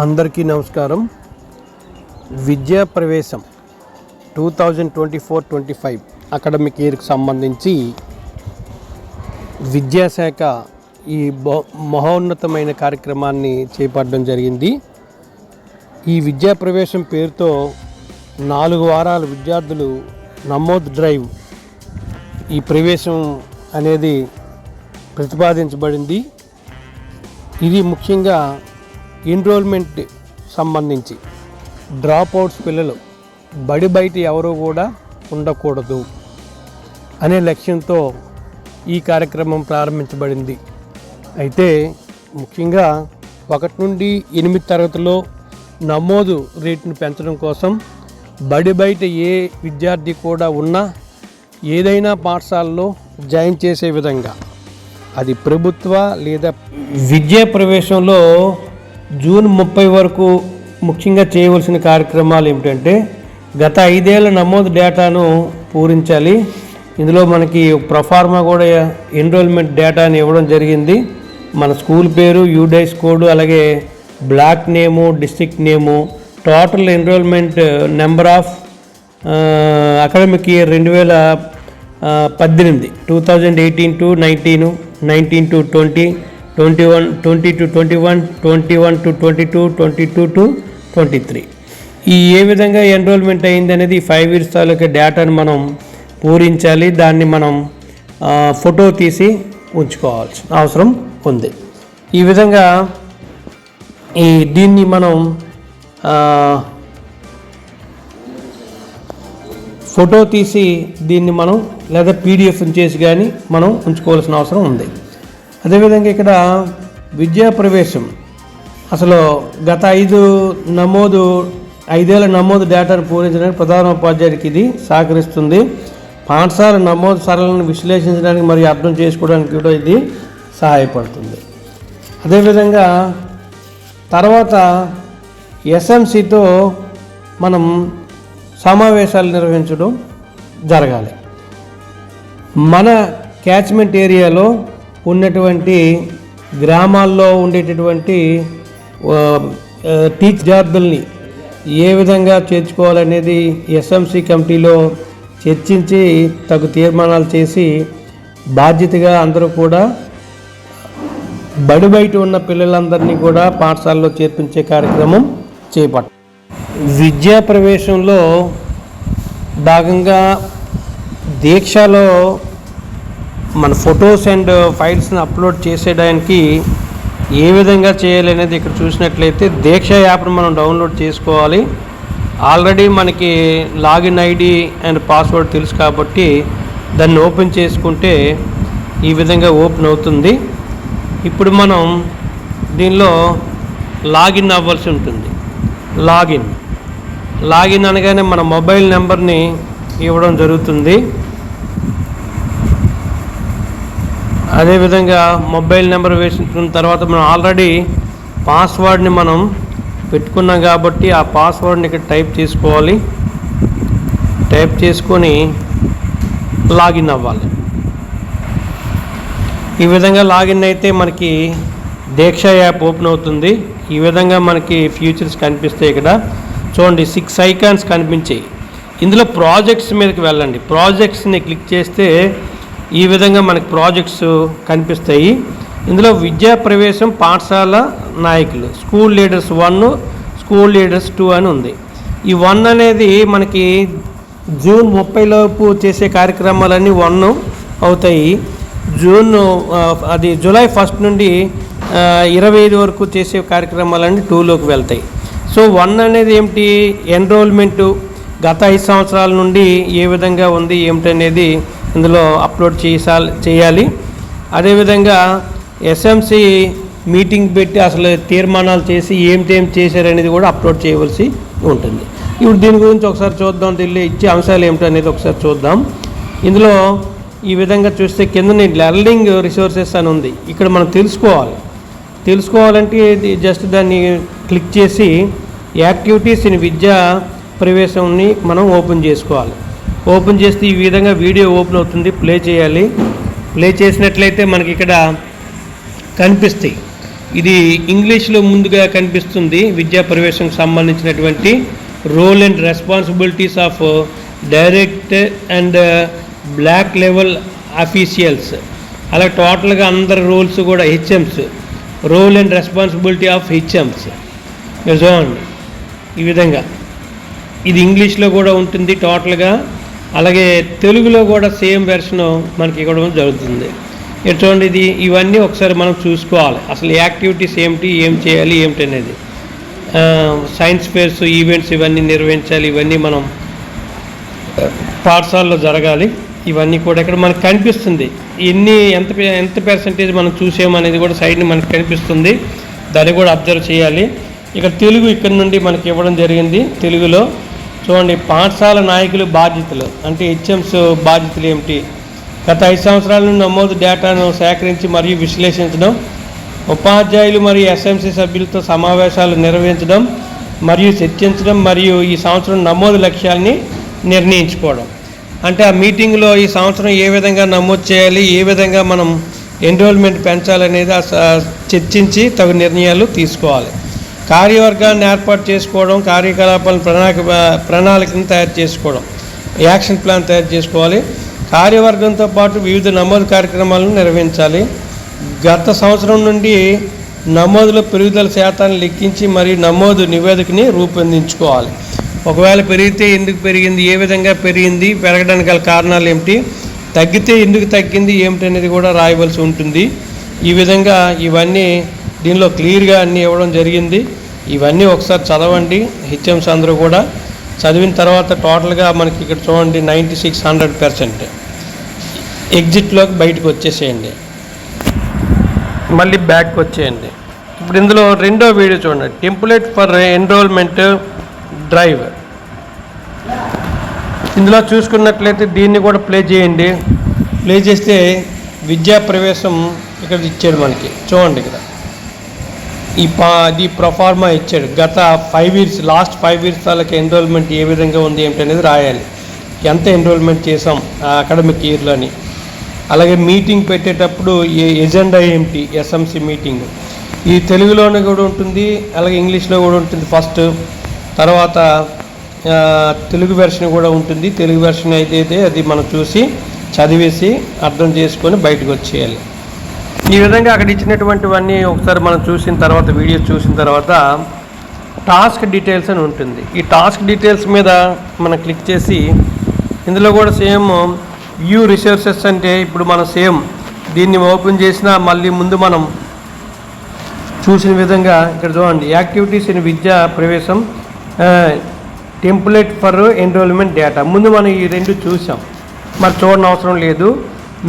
అందరికీ నమస్కారం. విద్యా ప్రవేశం two thousand twenty four twenty five academic ఇయర్కి సంబంధించి విద్యాశాఖ ఈ మహోన్నతమైన కార్యక్రమాన్ని చేపట్టడం జరిగింది. ఈ విద్యా ప్రవేశం పేరుతో నాలుగు వారాల విద్యార్థులు నమోద్ డ్రైవ్ ఈ ప్రవేశం అనేది ప్రతిపాదించబడింది. ఇది ముఖ్యంగా ఎన్రోల్మెంట్ సంబంధించి డ్రాప్ అవుట్స్ పిల్లలు బడి బయట ఎవరు కూడా ఉండకూడదు అనే లక్ష్యంతో ఈ కార్యక్రమం ప్రారంభించబడింది. అయితే ముఖ్యంగా ఒకటి నుండి ఎనిమిది తరగతిలో నమోదు రేటును పెంచడం కోసం బడి బయట ఏ విద్యార్థి కూడా ఉన్నా ఏదైనా పాఠశాలలో జాయిన్ చేసే విధంగా. అది ప్రభుత్వ లేదా విద్యా ప్రవేశంలో జూన్ ముప్పై వరకు ముఖ్యంగా చేయవలసిన కార్యక్రమాలు ఏమిటంటే గత ఐదేళ్ళ నమోదు డేటాను పూరించాలి. ఇందులో మనకి ప్రొఫార్మా కూడా ఎన్రోల్మెంట్ డేటాని ఇవ్వడం జరిగింది. మన స్కూల్ పేరు యూడైస్ కోడ్ అలాగే block name district name total enrolment number of academic year రెండు వేల పద్దెనిమిది two thousand eighteen to nineteen nineteen to twenty twenty one twenty to twenty one twenty one to twenty two twenty two to twenty three ఈ ఏ విధంగా enrolment అయింది అనేది five years తాలూకా డేటాను మనం పూరించాలి దాన్ని మనం ఫోటో తీసి ఉంచుకోవాల్సిన అవసరం ఉంది. ఈ విధంగా ఈ దీన్ని మనం ఫోటో తీసి దీన్ని మనం లేదా పీడిఎఫ్ చేసి కానీ మనం ఉంచుకోవాల్సిన అవసరం ఉంది. అదేవిధంగా ఇక్కడ విద్యా ప్రవేశం. అసలు గత ఐదు నమోదు ఐదేళ్ళ నమోదు డేటాను పూరించడానికి ప్రధాన ఉపాధ్యాయుడికి ఇది సహకరిస్తుంది. పాఠశాల నమోదు సరళను విశ్లేషించడానికి మరియు అర్థం చేసుకోవడానికి కూడా ఇది సహాయపడుతుంది. అదేవిధంగా తర్వాత ఎస్ఎంసితో మనం సమావేశాలు నిర్వహించడం జరగాలి. మన క్యాచ్మెంట్ ఏరియాలో ఉన్నటువంటి గ్రామాల్లో ఉండేటటువంటి టీచ్ విద్యార్థుల్ని ఏ విధంగా చేర్చుకోవాలనేది ఎస్ఎంసి కమిటీలో చర్చించి తగు తీర్మానాలు చేసి బాధ్యతగా అందరూ కూడా బడి బయట ఉన్న పిల్లలందరినీ కూడా పాఠశాలలో చేర్పించే కార్యక్రమం చేపట్ట విద్యా ప్రవేశంలో భాగంగా దీక్షలో మన ఫొటోస్ అండ్ ఫైల్స్ని అప్లోడ్ చేసేయడానికి ఏ విధంగా చేయాలి అనేది ఇక్కడ చూసినట్లయితే దీక్ష యాప్ను మనం డౌన్లోడ్ చేసుకోవాలి. ఆల్రెడీ మనకి లాగిన్ ఐడి అండ్ పాస్వర్డ్ తెలుసు కాబట్టి దాన్ని ఓపెన్ చేసుకుంటే ఈ విధంగా ఓపెన్ అవుతుంది. ఇప్పుడు మనం దీనిలో లాగిన్ అవ్వాల్సి ఉంటుంది. లాగిన్. లాగిన్ అనగానే మన మొబైల్ నెంబర్ని ఇవ్వడం జరుగుతుంది. అదేవిధంగా మొబైల్ నెంబర్ వేసుకున్న తర్వాత మనం ఆల్రెడీ పాస్వర్డ్ని మనం పెట్టుకున్నాం కాబట్టి ఆ పాస్వర్డ్ని ఇక్కడ టైప్ చేసుకోవాలి. టైప్ చేసుకొని లాగిన్ అవ్వాలి. ఈ విధంగా లాగిన్ అయితే మనకి దీక్ష యాప్ ఓపెన్ అవుతుంది. ఈ విధంగా మనకి ఫ్యూచర్స్ కనిపిస్తాయి ఇక్కడ. చూడండి సిక్స్ ఐకాన్స్ కనిపించాయి. ఇందులో ప్రాజెక్ట్స్ మీదకి వెళ్ళండి. ప్రాజెక్ట్స్ని క్లిక్ చేస్తే ఈ విధంగా మనకి ప్రాజెక్ట్స్ కనిపిస్తాయి. ఇందులో విద్యా ప్రవేశం పాఠశాల నాయకులు school leaders one school leaders two అని ఉంది. ఈ వన్ అనేది మనకి జూన్ ముప్పై లోపు చేసే కార్యక్రమాలన్నీ వన్ అవుతాయి. జూన్ అది జూలై ఫస్ట్ నుండి ఇరవై ఐదు వరకు చేసే కార్యక్రమాలన్నీ టూలోకి వెళ్తాయి. సో వన్ అనేది ఏమిటి? ఎన్రోల్మెంటు గత ఐదు సంవత్సరాల నుండి ఏ విధంగా ఉంది? ఏమిటనేది ఇందులో అప్లోడ్ చేసాలి చేయాలి. అదేవిధంగా ఎస్ఎంసి మీటింగ్ పెట్టి అసలు తీర్మానాలు చేసి ఏమిటేం చేశారనేది కూడా అప్లోడ్ చేయవలసి ఉంటుంది. ఇప్పుడు దీని గురించి ఒకసారి చూద్దాం దీనిలో ఇచ్చే అంశాలు ఏమిటనేది ఒకసారి చూద్దాం. ఇందులో ఈ విధంగా చూస్తే కింద లెర్నింగ్ రిసోర్సెస్ అని ఉంది. ఇక్కడ మనం తెలుసుకోవాలి. తెలుసుకోవాలంటే జస్ట్ దాన్ని క్లిక్ చేసి యాక్టివిటీస్ ఇన్ విద్యా ప్రవేశంని మనం ఓపెన్ చేసుకోవాలి. ఓపెన్ చేస్తే ఈ విధంగా వీడియో ఓపెన్ అవుతుంది. ప్లే చేయాలి. ప్లే చేసినట్లయితే మనకి ఇక్కడ కనిపిస్తాయి. ఇది ఇంగ్లీష్లో ముందుగా కనిపిస్తుంది. విద్యా ప్రవేశంకి సంబంధించినటువంటి role and responsibilities of direct and block level officials అలా టోటల్గా అందరి రోల్స్ కూడా HMs role and responsibility of HMs చూడండి ఈ విధంగా. ఇది ఇంగ్లీష్లో కూడా ఉంటుంది. టోటల్గా అలాగే తెలుగులో కూడా సేమ్ వెర్షన్ మనకి ఇవ్వడం జరుగుతుంది. ఎటువంటిది? ఇవన్నీ ఒకసారి మనం చూసుకోవాలి. అసలు యాక్టివిటీస్ ఏమిటి ఏం చేయాలి ఏమిటి అనేది. సైన్స్ ఫేర్స్ ఈవెంట్స్ ఇవన్నీ నిర్వహించాలి ఇవన్నీ మనం పాఠశాలలో జరగాలి. ఇవన్నీ కూడా ఇక్కడ మనకు కనిపిస్తుంది. ఎన్ని ఎంత ఎంత పర్సంటేజ్ మనం చూసామనేది కూడా సైడ్ని మనకు కనిపిస్తుంది. దాన్ని కూడా అబ్జర్వ్ చేయాలి. ఇక్కడ తెలుగు ఇక్కడ నుండి మనకి ఇవ్వడం జరిగింది. తెలుగులో చూడండి పాఠశాల నాయకులు బాధ్యతలు. అంటే హెచ్ఎంస్ బాధ్యతలు ఏమిటి? గత ఐదు సంవత్సరాల నుండి నమోదు డేటాను సేకరించి మరియు విశ్లేషించడం ఉపాధ్యాయులు మరియు ఎస్ఎంసీ సభ్యులతో సమావేశాలు నిర్వహించడం మరియు చర్చించడం మరియు ఈ సంవత్సరం నమోదు లక్ష్యాల్ని నిర్ణయించుకోవడం. అంటే ఆ మీటింగ్లో ఈ సంవత్సరం ఏ విధంగా నమోదు చేయాలి ఏ విధంగా మనం ఎన్రోల్మెంట్ పెంచాలనేది చర్చించి తగు నిర్ణయాలు తీసుకోవాలి. కార్యవర్గాన్ని ఏర్పాటు చేసుకోవడం కార్యకలాపాలను ప్రణాళిక ప్రణాళికను తయారు చేసుకోవడం యాక్షన్ ప్లాన్ తయారు చేసుకోవాలి. కార్యవర్గంతో పాటు వివిధ నమోదు కార్యక్రమాలను నిర్వహించాలి. గత సంవత్సరం నుండి నమోదులో పెరుగుదల శాతాన్ని లెక్కించి మరియు నమోదు నివేదికని రూపొందించుకోవాలి. ఒకవేళ పెరిగితే ఎందుకు పెరిగింది ఏ విధంగా పెరిగింది పెరగడానికి గల కారణాలు ఏమిటి తగ్గితే ఎందుకు తగ్గింది ఏమిటి అనేది కూడా రాయవలసి ఉంటుంది. ఈ విధంగా ఇవన్నీ దీనిలో క్లియర్గా అన్నీ ఇవ్వడం జరిగింది. ఇవన్నీ ఒకసారి చదవండి. హెచ్ఎంస్ అందరూ కూడా. చదివిన తర్వాత టోటల్గా మనకి ఇక్కడ చూడండి నైంటీ సిక్స్ హండ్రెడ్ పర్సెంట్. ఎగ్జిట్లోకి బయటకు వచ్చేసేయండి. మళ్ళీ బ్యాక్ వచ్చేయండి. ఇప్పుడు ఇందులో రెండో వీడియో చూడండి. Template for enrolment drive. ఇందులో చూసుకున్నట్లయితే దీన్ని కూడా ప్లే చేయండి. ప్లే చేస్తే విద్యా ప్రవేశం ఇక్కడ ఇచ్చాడు మనకి. చూడండి ఇక్కడ. ఈ అది ప్రొఫార్మా ఇచ్చాడు. గత five years last five years వాళ్ళకి ఎన్రోల్మెంట్ ఏ విధంగా ఉంది ఏమిటి అనేది రాయాలి. ఎంత ఎన్రోల్మెంట్ చేసాం అకాడమిక్ ఇయర్లో అని అలాగే మీటింగ్ పెట్టేటప్పుడు ఏ ఎజెండా ఏమిటి? ఎస్ఎంసి మీటింగ్ ఈ తెలుగులోనే కూడా ఉంటుంది అలాగే ఇంగ్లీష్లో కూడా ఉంటుంది ఫస్ట్ తర్వాత తెలుగు వెర్షన్ కూడా ఉంటుంది. తెలుగు వెర్షన్ అయితే అది మనం చూసి చదివేసి అర్థం చేసుకొని బయటకు వచ్చేయాలి. ఈ విధంగా అక్కడ ఇచ్చినటువంటివన్నీ ఒకసారి మనం చూసిన తర్వాత వీడియో చూసిన తర్వాత టాస్క్ డీటెయిల్స్ అని ఉంటుంది. ఈ టాస్క్ డీటెయిల్స్ మీద మనం క్లిక్ చేసి ఇందులో కూడా సేమ్ వ్యూ రిసోర్సెస్ అంటే ఇప్పుడు మనం సేమ్ దీన్ని ఓపెన్ చేసినా మళ్ళీ ముందు మనం చూసిన విధంగా ఇక్కడ చూడండి. యాక్టివిటీస్ ఇన్ విద్యా ప్రవేశం టెంప్లెట్ ఫర్ ఎన్రోల్మెంట్ డేటా. ముందు మనం ఈ రెండు చూసాం. మరి చూడనవసరం లేదు.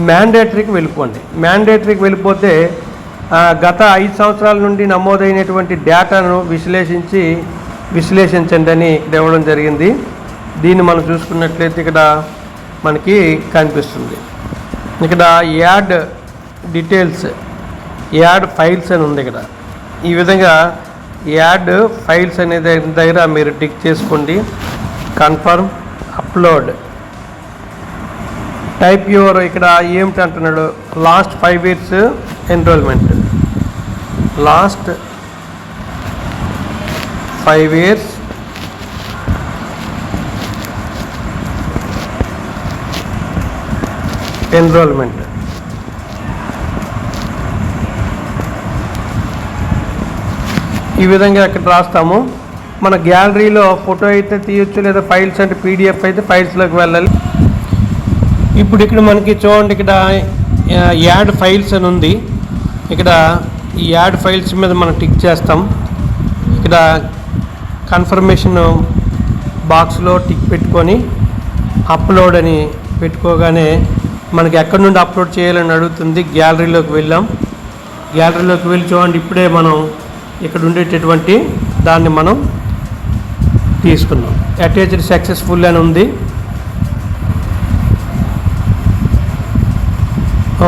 మ్యాండేటరీకి వెళ్ళిపోండి. మ్యాండేటరీకి వెళ్ళిపోతే గత ఐదు సంవత్సరాల నుండి నమోదైనటువంటి డేటాను విశ్లేషించి విశ్లేషించండి అని ఇక్కడ ఇవ్వడం జరిగింది. దీన్ని మనం చూసుకున్నట్లయితే ఇక్కడ మనకి కనిపిస్తుంది. ఇక్కడ యాడ్ డీటెయిల్స్ యాడ్ ఫైల్స్ అని ఉంది ఇక్కడ. ఈ విధంగా యాడ్ ఫైల్స్ అనే దగ్గర మీరు టిక్ చేసుకోండి. Confirm upload. టైప్ యువర్ ఇక్కడ ఏమిటి అంటున్నాడు? Last five years enrolment last five years enrolment ఈ విధంగా అక్కడ రాస్తాము. మన గ్యాలరీలో ఫోటో అయితే తీయొచ్చు లేదా ఫైల్స్ అంటే పీడిఎఫ్ అయితే ఫైల్స్లోకి వెళ్ళాలి. ఇప్పుడు ఇక్కడ మనకి చూడండి ఇక్కడ యాడ్ ఫైల్స్ అని ఉంది. ఇక్కడ ఈ యాడ్ ఫైల్స్ మీద మనం టిక్ చేస్తాం. ఇక్కడ కన్ఫర్మేషన్ బాక్స్లో టిక్ పెట్టుకొని అప్లోడ్ అని పెట్టుకోగానే మనకి ఎక్కడి నుండి అప్లోడ్ చేయాలని అడుగుతుంది గ్యాలరీలోకి వెళ్ళాం. గ్యాలరీలోకి వెళ్ళి చూడండి ఇప్పుడే మనం ఇక్కడ ఉండేటటువంటి దాన్ని మనం తీసుకున్నాం. అటాచ్డ్ సక్సెస్ఫుల్ అని ఉంది.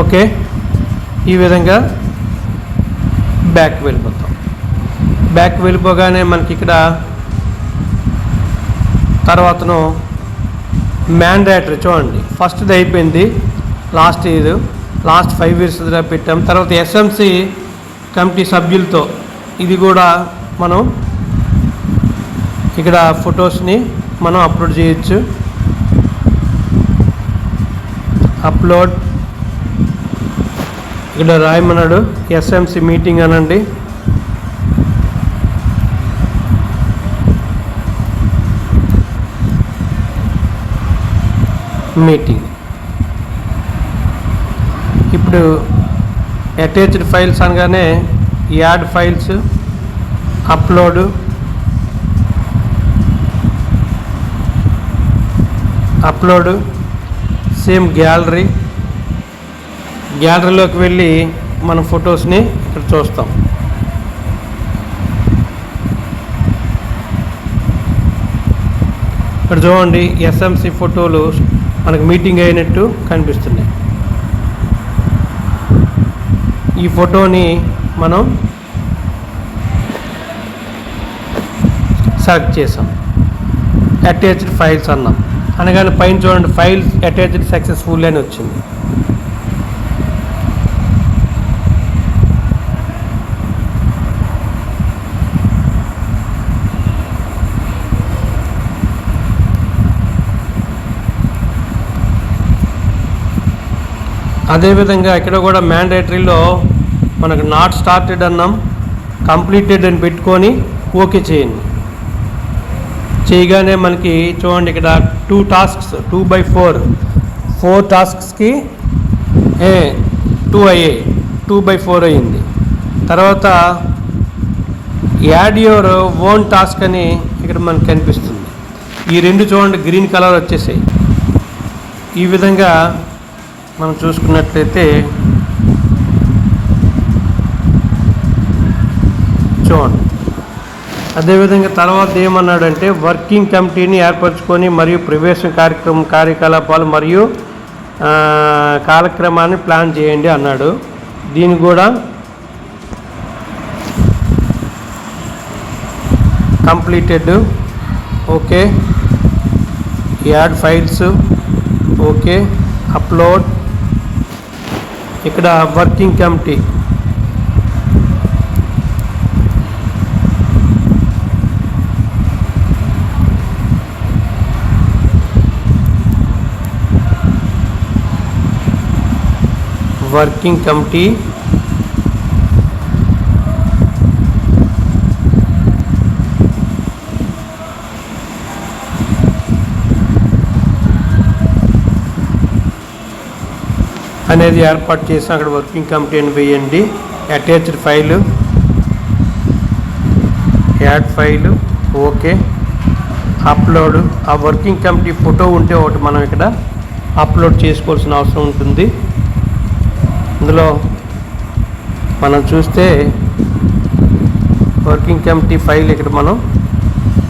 ఓకే. ఈ విధంగా బ్యాక్ వెళ్ళిపోతాం. బ్యాక్ వెళ్ళిపోగానే మనకి ఇక్కడ తర్వాతను మ్యాండేటరీ చూడండి. ఫస్ట్ది అయిపోయింది. Last year last five years పెట్టాం. తర్వాత ఎస్ఎంసి కమిటీ సభ్యులతో ఇది కూడా మనం ఇక్కడ ఫొటోస్ని మనం అప్లోడ్ చేయొచ్చు. అప్లోడ్ ఇక్కడ రాయమన్నాడు ఎస్ఎంసి మీటింగ్ అనండి. మీటింగ్. ఇప్పుడు అటాచ్డ్ ఫైల్స్ అనగానే add files upload upload same gallery గ్యాలరీలోకి వెళ్ళి మన ఫొటోస్ని ఇక్కడ చూస్తాం. ఇక్కడ చూడండి ఎస్ఎంసి ఫోటోలు మనకు మీటింగ్ అయినట్టు కనిపిస్తున్నాయి. ఈ ఫోటోని మనం సెలెక్ట్ చేసాం. అటాచ్డ్ ఫైల్స్ అన్నాం. అనగానే పైన చూడండి ఫైల్స్ అటాచ్డ్ సక్సెస్ఫుల్ అని వచ్చింది. అదేవిధంగా ఇక్కడ కూడా మ్యాండేటరీలో మనకు నాట్ స్టార్టెడ్ అన్నాం కంప్లీటెడ్ అని పెట్టుకొని ఓకే చేయండి. చేయగానే మనకి చూడండి ఇక్కడ two tasks two by four four టాస్క్స్కి ఏ టూ అయ్యాయి టూ బై ఫోర్ అయ్యింది. తర్వాత యాడ్ యువర్ ఓన్ టాస్క్ అని ఇక్కడ మనకు కనిపిస్తుంది. ఈ రెండు చూడండి గ్రీన్ కలర్ వచ్చేసాయి. ఈ విధంగా మనం చూసుకున్నట్లయితే చూడండి అదేవిధంగా తర్వాత ఏమన్నాడంటే వర్కింగ్ కమిటీని ఏర్పరచుకొని మరియు ప్రవేశం కార్యక్రమం కార్యకలాపాలు మరియు కాలక్రమాన్ని ప్లాన్ చేయండి అన్నాడు. దీన్ని కూడా completed. Okay. Add files. Okay. Upload. ఇక్కడ వర్కింగ్ కమిటీ. వర్కింగ్ కమిటీ అనేది ఏర్పాటు చేసి అక్కడ వర్కింగ్ కమిటీ అని వేయండి. Attached file add file okay upload ఆ వర్కింగ్ కమిటీ ఫోటో ఉంటే ఒకటి మనం ఇక్కడ అప్లోడ్ చేసుకోవాల్సిన అవసరం ఉంటుంది. ఇందులో మనం చూస్తే వర్కింగ్ కమిటీ ఫైల్ ఇక్కడ మనం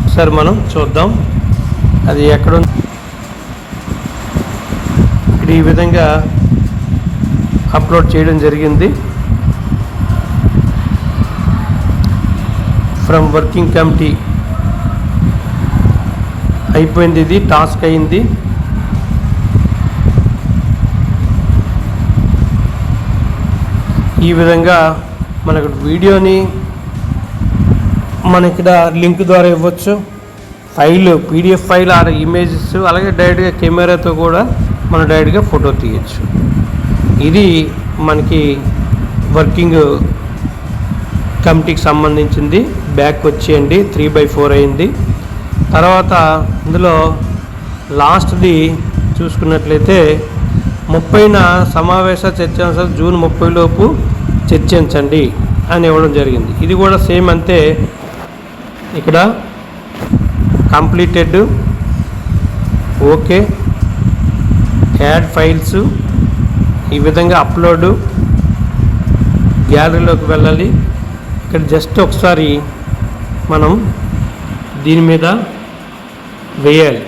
ఒకసారి మనం చూద్దాం. అది ఎక్కడ ఇక్కడ ఈ విధంగా అప్లోడ్ చేయడం జరిగింది. ఫ్రమ్ వర్కింగ్ కమిటీ అయిపోయింది ఇది టాస్క్ అయింది. ఈ విధంగా మనకు వీడియోని మన ఇక్కడ లింక్ ద్వారా ఇవ్వచ్చు. ఫైల్ పీడిఎఫ్ ఫైల్ ఆ ఇమేజెస్ అలాగే డైరెక్ట్గా కెమెరాతో కూడా మనం డైరెక్ట్గా ఫోటో తీయచ్చు. ఇది మనకి వర్కింగ్ కమిటీకి సంబంధించింది. బ్యాక్ వచ్చేయండి. త్రీ బై ఫోర్ అయింది. తర్వాత ఇందులో లాస్ట్ది చూసుకున్నట్లయితే ముప్పైన సమావేశ చర్చాంశాలు జూన్ ముప్పై లోపు చర్చించండి అని ఇవ్వడం జరిగింది. ఇది కూడా సేమ్ అంతే. ఇక్కడ కంప్లీటెడ్. ఓకే. Add files. ఈ విధంగా అప్లోడ్ గ్యాలరీలోకి వెళ్ళాలి. ఇక్కడ జస్ట్ ఒకసారి మనం దీని మీద వేయాలి.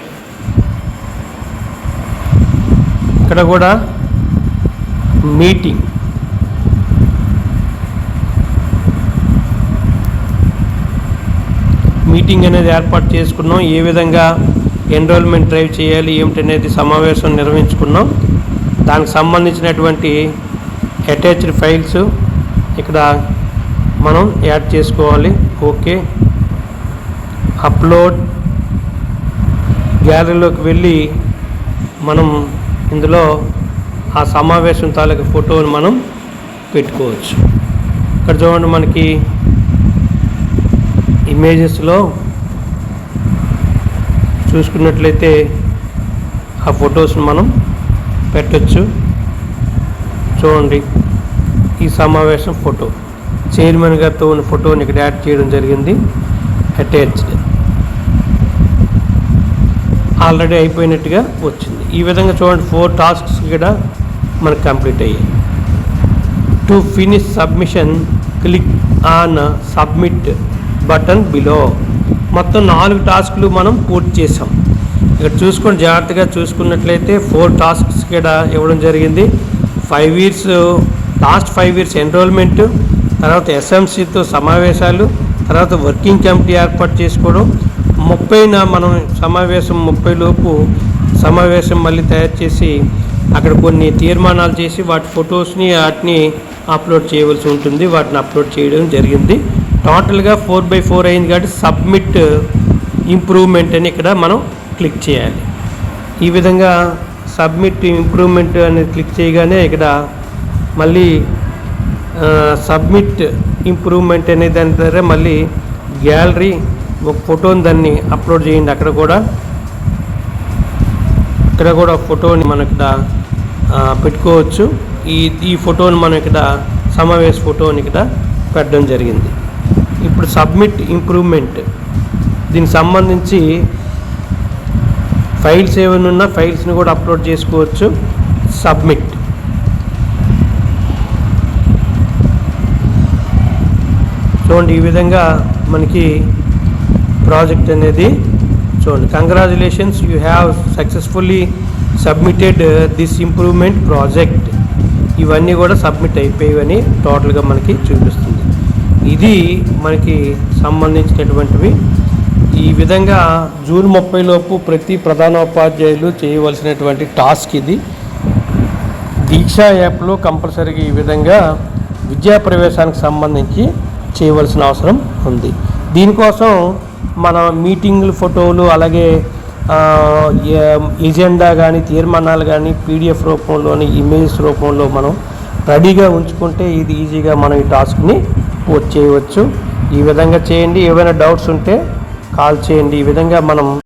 ఇక్కడ కూడా మీటింగ్. మీటింగ్ అనేది ఏర్పాటు చేసుకున్నాం. ఏ విధంగా ఎన్రోల్మెంట్ డ్రైవ్ చేయాలి ఏమిటనేది సమావేశం నిర్వహించుకున్నాం. దానికి సంబంధించినటువంటి అటాచ్డ్ ఫైల్స్ ఇక్కడ మనం యాడ్ చేసుకోవాలి. ఓకే. అప్లోడ్ గ్యాలరీలోకి వెళ్ళి మనం ఇందులో ఆ సమావేశం తాలూకు ఫోటోని మనం పెట్టుకోవచ్చు. ఇక్కడ చూడండి మనకి ఇమేజెస్లో చూసుకున్నట్లయితే ఆ ఫొటోస్ని మనం పెట్టొచ్చు. చూడండి. ఈ సమావేశం ఫోటో. చైర్మన్ గారితో ఉన్న ఫోటోని ఇక్కడ యాడ్ చేయడం జరిగింది. అటాచ్డ్. ఆల్రెడీ అయిపోయినట్టుగా వచ్చింది. ఈ విధంగా చూడండి ఫోర్ టాస్క్స్ కూడా మనకు కంప్లీట్ అయ్యాయి. To finish submission click on submit button below. మొత్తం నాలుగు టాస్క్లు మనం పూర్తి చేసాం ఇక్కడ చూసుకొని జాగ్రత్తగా చూసుకున్నట్లయితే ఫోర్ టాస్క్స్ కూడా ఇవ్వడం జరిగింది. Five years last five years enrolment తర్వాత ఎస్ఎంసీతో సమావేశాలు తర్వాత వర్కింగ్ కమిటీ ఏర్పాటు చేసుకోవడం. ముప్పైన మనం సమావేశం ముప్పై లోపు సమావేశం మళ్ళీ తయారు చేసి అక్కడ కొన్ని తీర్మానాలు చేసి వాటి ఫొటోస్ని వాటిని అప్లోడ్ చేయవలసి ఉంటుంది. వాటిని అప్లోడ్ చేయడం జరిగింది. టోటల్గా ఫోర్ బై ఫోర్ అయింది కాబట్టి సబ్మిట్ ఇంప్రూవ్మెంట్ అని ఇక్కడ మనం క్లిక్ చేయాలి. ఈ విధంగా సబ్మిట్ ఇంప్రూవ్మెంట్ అనేది క్లిక్ చేయగానే ఇక్కడ మళ్ళీ సబ్మిట్ ఇంప్రూవ్మెంట్ అనే దాని దగ్గర మళ్ళీ గ్యాలరీ ఒక ఫోటోని దాన్ని అప్లోడ్ చేయండి. అక్కడ కూడా ఇక్కడ కూడా ఫోటోని మనం ఇక్కడ పెట్టుకోవచ్చు. ఈ ఈ ఫోటోని మనం ఇక్కడ సమావేశ ఫోటోని ఇక్కడ పెట్టడం జరిగింది. ఇప్పుడు సబ్మిట్ ఇంప్రూవ్మెంట్ దీనికి సంబంధించి ఫైల్స్ ఏమైనా ఉన్నా ఫైల్స్ని కూడా అప్లోడ్ చేసుకోవచ్చు. సబ్మిట్. చూడండి ఈ విధంగా మనకి ప్రాజెక్ట్ అనేది చూడండి congratulations you have successfully submitted this improvement project ఇవన్నీ కూడా సబ్మిట్ అయిపోయేవని టోటల్గా మనకి చూపిస్తుంది. ఇది మనకి సంబంధించినటువంటివి ఈ విధంగా జూన్ ముప్పై లోపు ప్రతి ప్రధానోపాధ్యాయులు చేయవలసినటువంటి టాస్క్ ఇది. దీక్షా యాప్లో కంపల్సరీగా ఈ విధంగా విద్యా ప్రవేశానికి సంబంధించి చేయవలసిన అవసరం ఉంది. దీనికోసం మన మీటింగ్లు ఫోటోలు అలాగే ఎజెండా కానీ తీర్మానాలు కానీ పీడిఎఫ్ రూపంలోని ఇమేజ్ రూపంలో మనం రెడీగా ఉంచుకుంటే ఇది ఈజీగా మనం ఈ టాస్క్ని పూర్తి చేయవచ్చు. ఈ విధంగా చేయండి. ఏవైనా డౌట్స్ ఉంటే కాల్ చేయండి. ఈ విధంగా మనం